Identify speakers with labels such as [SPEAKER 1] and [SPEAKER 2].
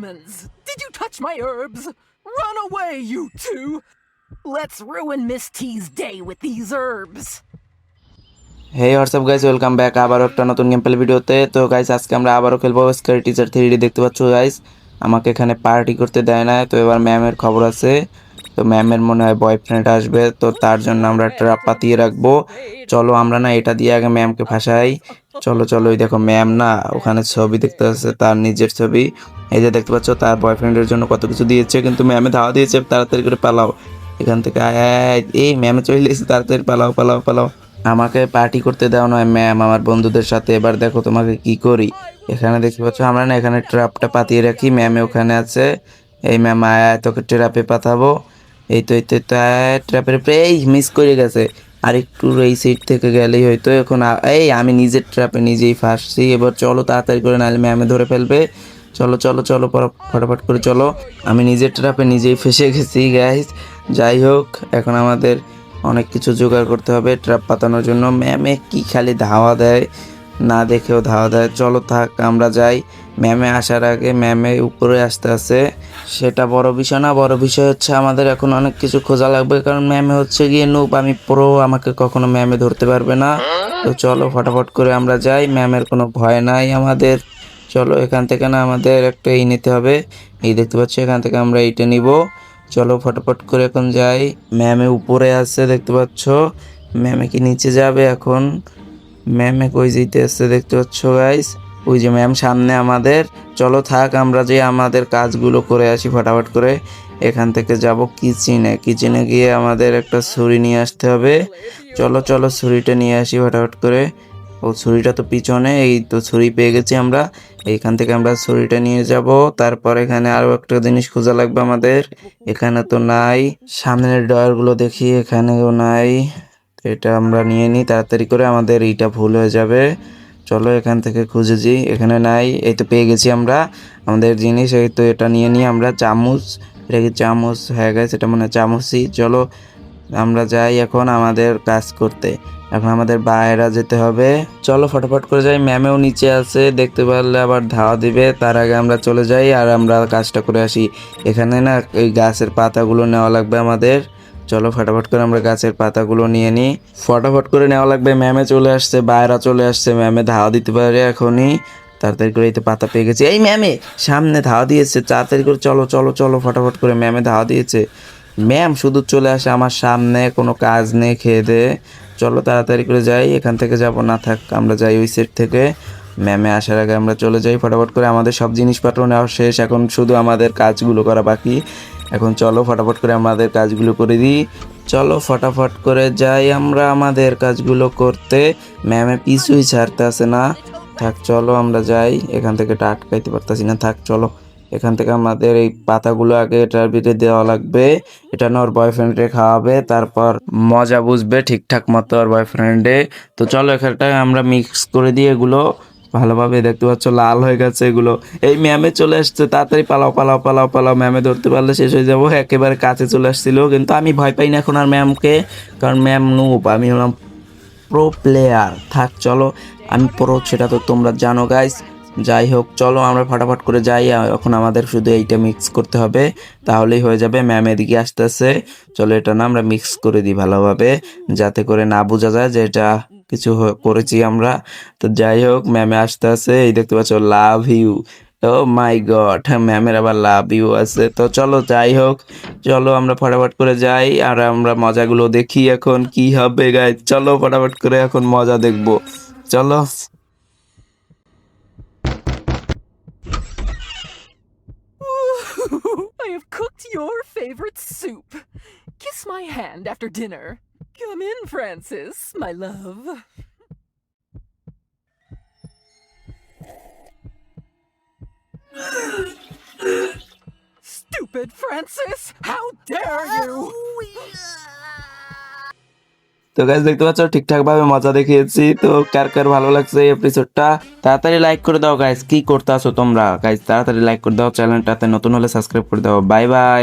[SPEAKER 1] humans! Did you touch my herbs? Run away, you two! Let's ruin Miss T's day with these herbs.
[SPEAKER 2] Hey what's up guys welcome back আবারও একটা নতুন game play ভিডিওতে তো guys আজকে আমরা আবারও খেলব স্কারি টিচার থ্রি দেখতে পাচ্ছ গাইস আমাকে এখানে পার্টি করতে দেয় না। তো এবার ম্যামের খবর আছে। তো ম্যামের মনে হয় বয়ফ্রেন্ড আসবে। তো তার জন্য আমরা ট্রাপ পাতিয়ে রাখব। চলো আমরা না এটা দিয়ে আগে ম্যামকে ফাঁসাই। চলো চলো ওই দেখো ম্যাম না, ওখানে ছবি দেখতে পাচ্ছে তার নিজের ছবি। এই যে দেখতে পাচ্ছ, তার বয়ফ্রেন্ডের জন্য কত কিছু দিয়েছে, কিন্তু ম্যামে ধাওয়া দিয়েছে, তাড়াতাড়ি করে পালাও। এখান থেকে। এই ম্যামে চলে এসেছে, তাড়াতাড়ি পালাও পালাও পালাও। আমাকে পার্টি করতে দাও নয় ম্যাম আমার বন্ধুদের সাথে। এবার দেখো তোমাকে কি করি। এখানে দেখতে পাচ্ছ, আমরা না এখানে ট্রাপটা পাতিয়ে রাখি ম্যামে ওখানে আছে। এই ম্যাম আয় তোকে ট্রাপে পাঠাবো। এই তো এই তো ট্রাপের উপরে এই মিস করে গেছে। আর একটু এই সিট থেকে গেলেই হয়তো এখন এই আমি নিজের ট্রাপে নিজেই ফাঁসছি এবার চলো তাড়াতাড়ি করে, নাহলে ম্যামে ধরে ফেলবে। চলো চলো চলো ফটাফট করে চলো। আমি নিজের ট্রাপে নিজেই ফেসে গেছি গ্যাস যাই হোক, এখন আমাদের অনেক কিছু জোগাড় করতে হবে ট্রাপ পাতানোর জন্য। ম্যামে কি খালি ধাওয়া দেয়? না দেখেও ধাওয়া দেয়। চলো থাক, আমরা যাই। ম্যামে আসার আগে ম্যামে উপরে আসতে আসে সেটা বড় বিষয় না, বড় বিষয় হচ্ছে আমাদের এখন অনেক কিছু খোঁজা লাগবে, কারণ ম্যামে হচ্ছে গিয়ে নুপ আমি পুরো আমাকে কখনো ম্যামে ধরতে পারবে না। তো চলো ফটাফট করে আমরা যাই, ম্যামের কোনো ভয় নাই আমাদের। চলো এখান থেকে না আমাদের একটা এই নিতে হবে। এই দেখতে পাচ্ছি, এখান থেকে আমরা এইটা নিব। চলো ফটাফট করে এখন যাই। ম্যামে উপরে আছে, দেখতে পাচ্ছ। ম্যামে কি নিচে যাবে এখন? ম্যামে কই যেতে আসছে, দেখতে পাচ্ছ গাইস ওই যে ম্যাম সামনে আমাদের, চলো থাক, আমরা যে আমাদের কাজগুলো করে আসি ফটাফট করে। এখান থেকে যাব কিচেনে কিচেনে গিয়ে আমাদের একটা ছুরি নিয়ে আসতে হবে। চলো চলো ছুরিটা নিয়ে আসি ফটাফট করে। ও ছুরিটা তো পিছনে, এই তো ছুরি পেয়ে গেছি আমরা। এইখান থেকে আমরা ছুরিটা নিয়ে যাব। তারপর এখানে আরও একটা জিনিস খোঁজা লাগবে আমাদের। এখানে তো নাই। সামনের ডয়ারগুলো দেখি, এখানেও নাই। এটা আমরা নিয়ে নিই, তাড়াতাড়ি করে আমাদের এইটা ভুল হয়ে যাবে। চলো এখান থেকে খুঁজেছি এখানে নাই, এই তো পেয়ে গেছি আমরা। আমাদের জিনিস, এই তো এটা নিয়ে নিই আমরা, চামচ। এটা কি চামচ? হয়ে গেছে এটা মনে চামচই। চলো, আমরা যাই এখন আমাদের কাজ করতে। এখন আমাদের বাইরে যেতে হবে। চলো ফটাফট করে যাই, ম্যামেও নিচে আছে, দেখতে পারলে আবার ধাওয়া দিবে। তার আগে আমরা চলে যাই আর আমরা কাজটা করে আসি। এখানে না এই গাছের পাতাগুলো নেওয়া লাগবে আমাদের। চলো ফটাফট করে আমরা গাছের পাতাগুলো নিয়ে নিই ফটাফট করে নেওয়া লাগবে। ম্যামে চলে আসছে, বাইরা চলে আসছে। ম্যামে ধাওয়া দিতে পারে এখনই। তাড়াতাড়ি করে এই তো পাতা পেয়ে গেছে। এই ম্যামে, সামনে ধাওয়া দিয়েছে। তাড়াতাড়ি করে চলো চলো চলো, ফটাফট করে ম্যামে ধাওয়া দিয়েছে। ম্যাম, শুধু চলে আসে আমার সামনে, কোনো কাজ নেই, খেয়ে দে। চলো তাড়াতাড়ি করে যাই, এখান থেকে যাব। না থাক, আমরা যাই ওই সেট থেকে। ম্যামে আসার আগে আমরা চলে যাই। ফটাফট করে আমাদের সব জিনিসপত্র নেওয়া শেষ। এখন শুধু আমাদের কাজগুলো করা বাকি। এখন চলো ফটাফট করে আমাদের কাজগুলো করে দিই। চলো ফটাফট করে যাই আমরা আমাদের কাজগুলো করতে। ম্যামে পিছুই ছাড়তে আসে না। থাক, চলো আমরা যাই। এখান থেকে এটা আটকাইতে পারতাছি না। থাক, চলো। এখান থেকে আমাদের এই পাতাগুলো আগে এটার ভিতরে দেওয়া লাগবে। এটা না ওর বয়ফ্রেন্ডে খাওয়াবে। তারপর মজা বুঝবে ঠিকঠাক মতো ওর বয়ফ্রেন্ডে তো চলো এখানটা আমরা মিক্স করে দিই এগুলো। ভালোভাবে দেখতে পাচ্ছ, লাল হয়ে গেছে এগুলো। এই ম্যামে চলে আসছে, তাড়াতাড়ি পালাও পালাও পালাও পালাও। ম্যামে ধরতে পারলে শেষ হয়ে যাব। একেবারে কাছে চলে আসছিল, কিন্তু আমি ভয় পাই না এখন আর ম্যামকে, কারণ ম্যাম নুপ আমি হলাম প্রো প্লেয়ার থাক, চলো, আমি প্রো সেটা তো তোমরা জানো গাইস যাই হোক, চলো, আমরা ফটাফট করে যাই। এখন আমাদের শুধু এইটা মিক্স করতে হবে, তাহলেই হয়ে যাবে। ম্যাম এদিকে আসতেছে। চলো, এটা না আমরা মিক্স করে দিই ভালোভাবে, যাতে করে না বোঝা যায় যে এটা কিছু করেছি আমরা। তো যাই হোক ম্যামে আসতে আছে এই দেখতে পাচ্ছ love you O my god ম্যামের আবার লাভ ইউ আছে। তো চলো, যাই হোক, চলো আমরা ফটাফট করে যাই, আর আমরা মজাগুলো দেখি এখন কি হবে গাই চলো ফটাফট করে এখন মজা দেখব। চলো।
[SPEAKER 1] I have cooked your favorite soup. Kiss my hand after dinner. Come in, Francis, my love. Stupid Francis! How dare you!
[SPEAKER 2] তো গাইজ দেখতে পাচ্ছ ঠিকঠাক ভাবে মজা দেখিয়েছি তো কার কার ভালো লাগছে এই এপিসোডটা তাড়াতাড়ি লাইক করে দাও গাইজ কি করতে আসো তোমরা গাইজ তাড়াতাড়ি লাইক করে দাও চ্যানেলটাতে নতুন হলে সাবস্ক্রাইব করে দাও বাই বাই